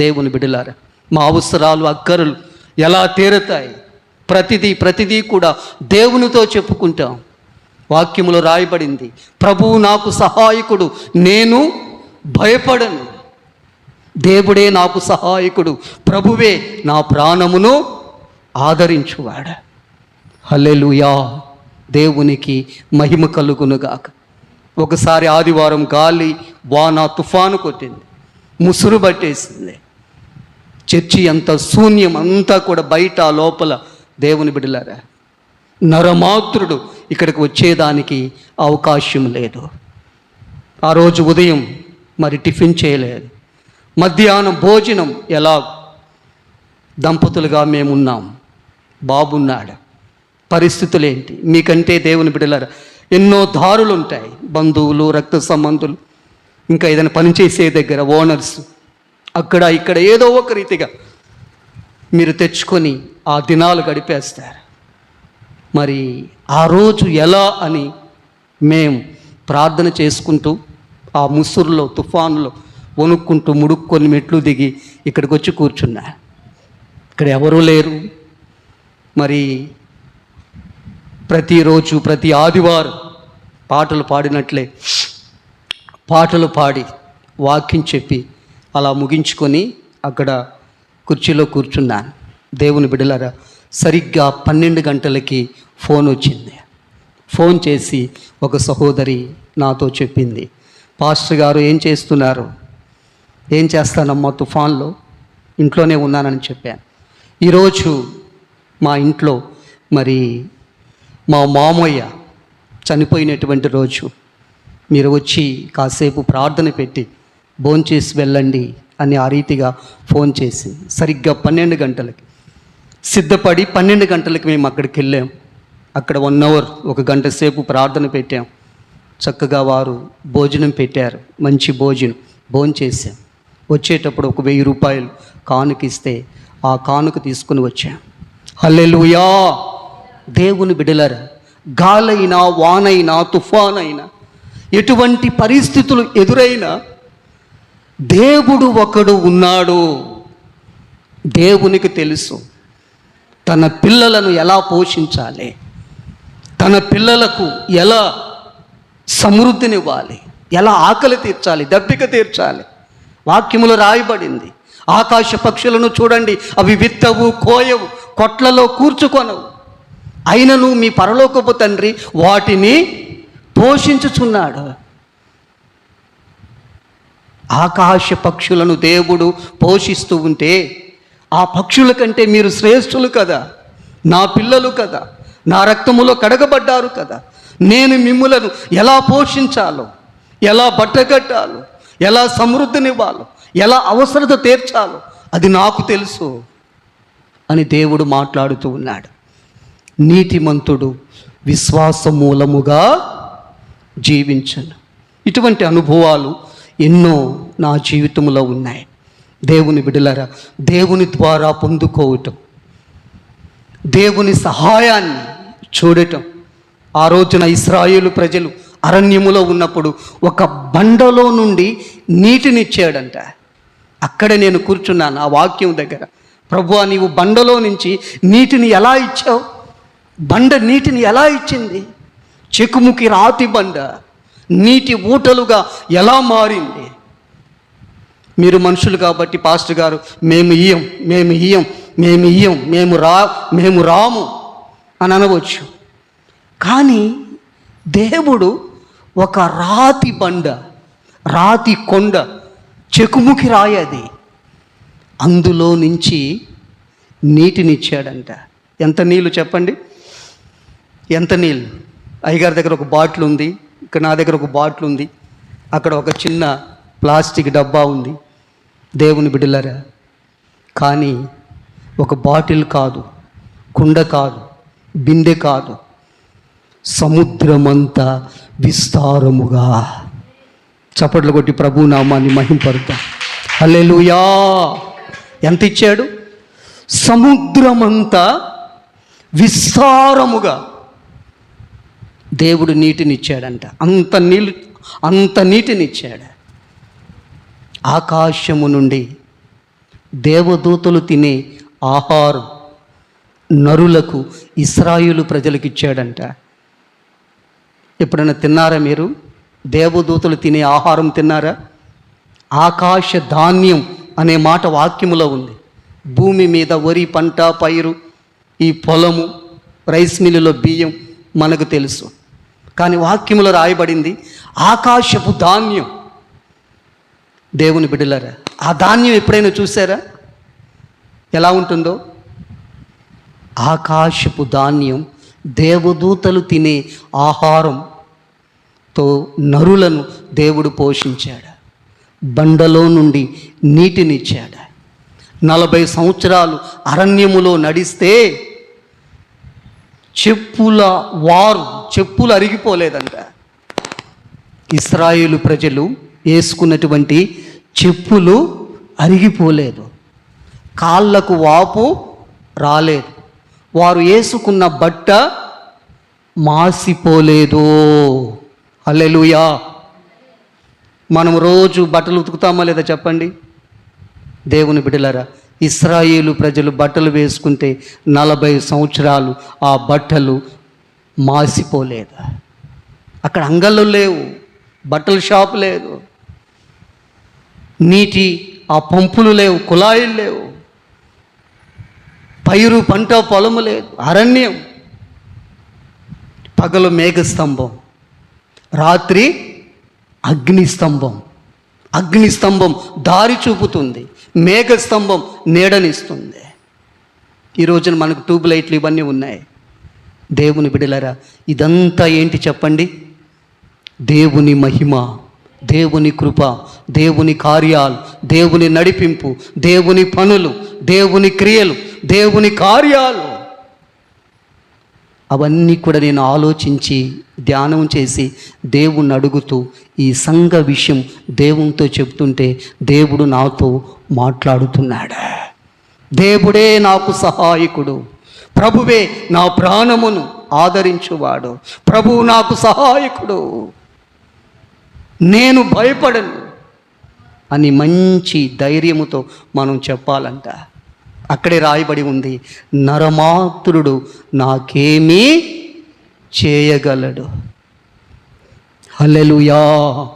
దేవుని బిడలారా మా అవసరాలు అక్కరులు ఎలా తీరుతాయి? ప్రతిదీ ప్రతిదీ కూడా దేవునితో చెప్పుకుంటాం. వాక్యములో రాయబడింది ప్రభువు నాకు సహాయకుడు నేను భయపడను. దేవుడే నాకు సహాయకుడు ప్రభువే నా ప్రాణమును ఆదరించువాడ. హల్లెలూయా! దేవునికి మహిమ కలుగునుగాక. ఒకసారి ఆదివారం గాలి వాన తుఫాను కొట్టింది ముసురు పట్టేసింది. చర్చి అంత శూన్యం అంతా కూడా బయట లోపల దేవుని బిడలారా నరమాత్రుడు ఇక్కడికి వచ్చేదానికి అవకాశం లేదు. ఆ రోజు ఉదయం మరి టిఫిన్ చేయలేదు. మధ్యాహ్నం భోజనం ఎలా? దంపతులుగా మేమున్నాం. బాబున్నాడు. పరిస్థితులు ఏంటి మీకంటే దేవుని బిడలారా ఎన్నో దారులు ఉంటాయి బంధువులు రక్త సంబంధులు ఇంకా ఏదైనా పనిచేసే దగ్గర ఓనర్స్ అక్కడ ఇక్కడ ఏదో ఒక రీతిగా మీరు తెచ్చుకొని ఆ దినాలు గడిపేస్తారు. మరి ఆ రోజు ఎలా అని మేము ప్రార్థన చేసుకుంటూ ఆ ముసురులో తుఫానులో వణుక్కుంటూ ముడుక్కొని మెట్లు దిగి ఇక్కడికి వచ్చి కూర్చున్నా. ఇక్కడ ఎవరూ లేరు. మరి ప్రతిరోజు ప్రతి ఆదివారం పాటలు పాడినట్లే పాటలు పాడి వాక్యం చెప్పి అలా ముగించుకొని అక్కడ కుర్చీలో కూర్చున్నాను. దేవుని బిడ్డలారా సరిగ్గా పన్నెండు గంటలకి ఫోన్ వచ్చింది. ఫోన్ చేసి ఒక సహోదరి నాతో చెప్పింది. పాస్టర్ గారు ఏం చేస్తున్నారు? ఏం చేస్తానమ్మా తుఫాన్లో? ఇంట్లోనే ఉన్నానని చెప్పాను. ఈరోజు మా ఇంట్లో మరి మా మామయ్య చనిపోయినటువంటి రోజు. మీరు వచ్చి కాసేపు ప్రార్థన పెట్టి భోంచేసి వెళ్ళండి అని ఆ రీతిగా ఫోన్ చేసి సరిగ్గా పన్నెండు గంటలకి. సిద్ధపడి పన్నెండు గంటలకి మేము అక్కడికి వెళ్ళాం. అక్కడ వన్ అవర్ ఒక గంట సేపు ప్రార్థన పెట్టాం. చక్కగా వారు భోజనం పెట్టారు. మంచి భోజనం భోంచేసాం వచ్చేటప్పుడు ఒక వెయ్యి రూపాయలు కానుకిస్తే ఆ కానుక తీసుకుని వచ్చాం. హల్లెలూయా! దేవుని బిడలర గాలైనా వానైనా తుఫానైనా ఎటువంటి పరిస్థితులు ఎదురైనా దేవుడు ఒకడు ఉన్నాడు. దేవునికి తెలుసు తన పిల్లలను ఎలా పోషించాలి తన పిల్లలకు ఎలా సమృద్ధినివ్వాలి ఎలా ఆకలి తీర్చాలి దప్పిక తీర్చాలి. వాక్యములు రాయబడింది ఆకాశ పక్షులను చూడండి అవి విత్తవు కోయవు కొట్లలో కూర్చుకొనవు. అయినను మీ పరలోకపు తండ్రి వాటిని పోషించుచున్నాడు. ఆకాశ పక్షులను దేవుడు పోషిస్తూ ఉంటే ఆ పక్షుల కంటే మీరు శ్రేష్ఠులు కదా నా పిల్లలు కదా నా రక్తములో కడగబడ్డారు కదా. నేను మిమ్ములను ఎలా పోషించాలో ఎలా బట్టగట్టాలో ఎలా సమృద్ధినివ్వాలో ఎలా అవసరత తీర్చాలో అది నాకు తెలుసు అని దేవుడు మాట్లాడుతూ ఉన్నాడు. నీతిమంతుడు విశ్వాస మూలముగా జీవించను. ఇటువంటి అనుభవాలు ఎన్నో నా జీవితంలో ఉన్నాయి. దేవుని బిడలరా దేవుని ద్వారా పొందుకోవటం దేవుని సహాయాన్ని చూడటం. ఆ రోజున ఇస్రాయేలు ప్రజలు అరణ్యములో ఉన్నప్పుడు ఒక బండలో నుండి నీటినిచ్చాడంట అక్కడ నేను కూర్చున్నాను ఆ వాక్యం దగ్గర. ప్రభువా నీవు బండలో నుంచి నీటిని ఎలా ఇచ్చావు? బండ నీటిని ఎలా ఇచ్చింది? చెకుముకి రాతి బండ నీటి ఊటలుగా ఎలా మారింది? మీరు మనుషులు కాబట్టి పాస్టర్ గారు మేము ఇయ్యం మేము ఇయ్యం మేము ఇయ్యం మేము రా మేము రాము అని అనవచ్చు. కానీ దేవుడు ఒక రాతి బండ రాతి కొండ చెకుముకి రాయది. అందులో నుంచి నీటినిచ్చాడంట ఎంత నీళ్ళు చెప్పండి? ఎంత నీళ్ళు అయ్యగారి దగ్గర ఒక బాటిల్ ఉంది. ఇక్కడ నా దగ్గర ఒక బాటిల్ ఉంది. అక్కడ ఒక చిన్న ప్లాస్టిక్ డబ్బా ఉంది. దేవుని బిడ్డలరా కానీ ఒక బాటిల్ కాదు కుండ కాదు బిందె కాదు. సముద్రమంతా విస్తారముగా. చప్పట్లు కొట్టి ప్రభు నామాన్ని మహింపరుద్దాం. అల్లెలుయా ఎంత ఇచ్చాడు? సముద్రమంతా విస్తారముగా. దేవుడు నీటినిచ్చాడంట. అంత నీళ్ళు అంత నీటినిచ్చాడు. ఆకాశము నుండి దేవదూతలు తినే ఆహారం నరులకు ఇస్రాయిలు ప్రజలకు ఇచ్చాడంట ఎప్పుడైనా తిన్నారా మీరు? దేవదూతలు తినే ఆహారం తిన్నారా? ఆకాశ ధాన్యం అనే మాట వాక్యములో ఉంది. భూమి మీద వరి పంట పైరు ఈ పొలము రైస్ మిల్లులో బియ్యం మనకు తెలుసు. కానీ వాక్యములో రాయబడింది ఆకాశపు ధాన్యం. దేవుని బిడ్డలారా ఆ ధాన్యం ఎప్పుడైనా చూసారా ఎలా ఉంటుందో? ఆకాశపు ధాన్యం దేవదూతలు తినే ఆహారంతో నరులను దేవుడు పోషించాడు. బండలో నుండి నీటినిచ్చాడు. నలభై సంవత్సరాలు అరణ్యములో నడిస్తే చెప్పుల వారు చెప్పులు అరిగిపోలేదంట. ఇస్రాయేలు ప్రజలు వేసుకున్నటువంటి చెప్పులు అరిగిపోలేదు. కాళ్ళకు వాపు రాలేదు. వారు వేసుకున్న బట్ట మాసిపోలేదు. అల్లెలుయా మనం రోజు బట్టలు ఉతుకుతామా లేదా చెప్పండి? దేవుని బిడలరా ఇస్రాయేలు ప్రజలు బట్టలు వేసుకుంటే నలభై సంవత్సరాలు ఆ బట్టలు మాసిపోలేదు. అక్కడ అంగళ్ళు లేవు బట్టల షాపు లేదు. నీటి ఆ పంపులు లేవు కుళాయిలు లేవు. పైరు పంట పొలము లేదు అరణ్యం. పగలు మేఘస్తంభం రాత్రి అగ్నిస్తంభం. అగ్నిస్తంభం దారి చూపుతుంది మేఘస్తంభం నీడనిస్తుంది. ఈ రోజున మనకు ట్యూబ్ లైట్లు ఇవన్నీ ఉన్నాయి. దేవుని బిడలరా ఇదంతా ఏంటి చెప్పండి? దేవుని మహిమ దేవుని కృప దేవుని కార్యాలు దేవుని నడిపింపు దేవుని పనులు దేవుని క్రియలు దేవుని కార్యాలు. అవన్నీ కూడా నేను ఆలోచించి ధ్యానం చేసి దేవుణ్ణి అడుగుతూ ఈ సంఘ విషయం దేవునితో చెప్తుంటే దేవుడు నాతో మాట్లాడుతున్నాడు. దేవుడే నాకు సహాయకుడు. ప్రభువే నా ప్రాణమును ఆదరించువాడు. ప్రభువు నాకు సహాయకుడు. నేను భయపడను అని మంచి ధైర్యముతో మనం చెప్పాలంట. అక్కడే రాయబడి ఉంది నరమాతురుడు నాకేమీ చేయగలడు. హలెలుయా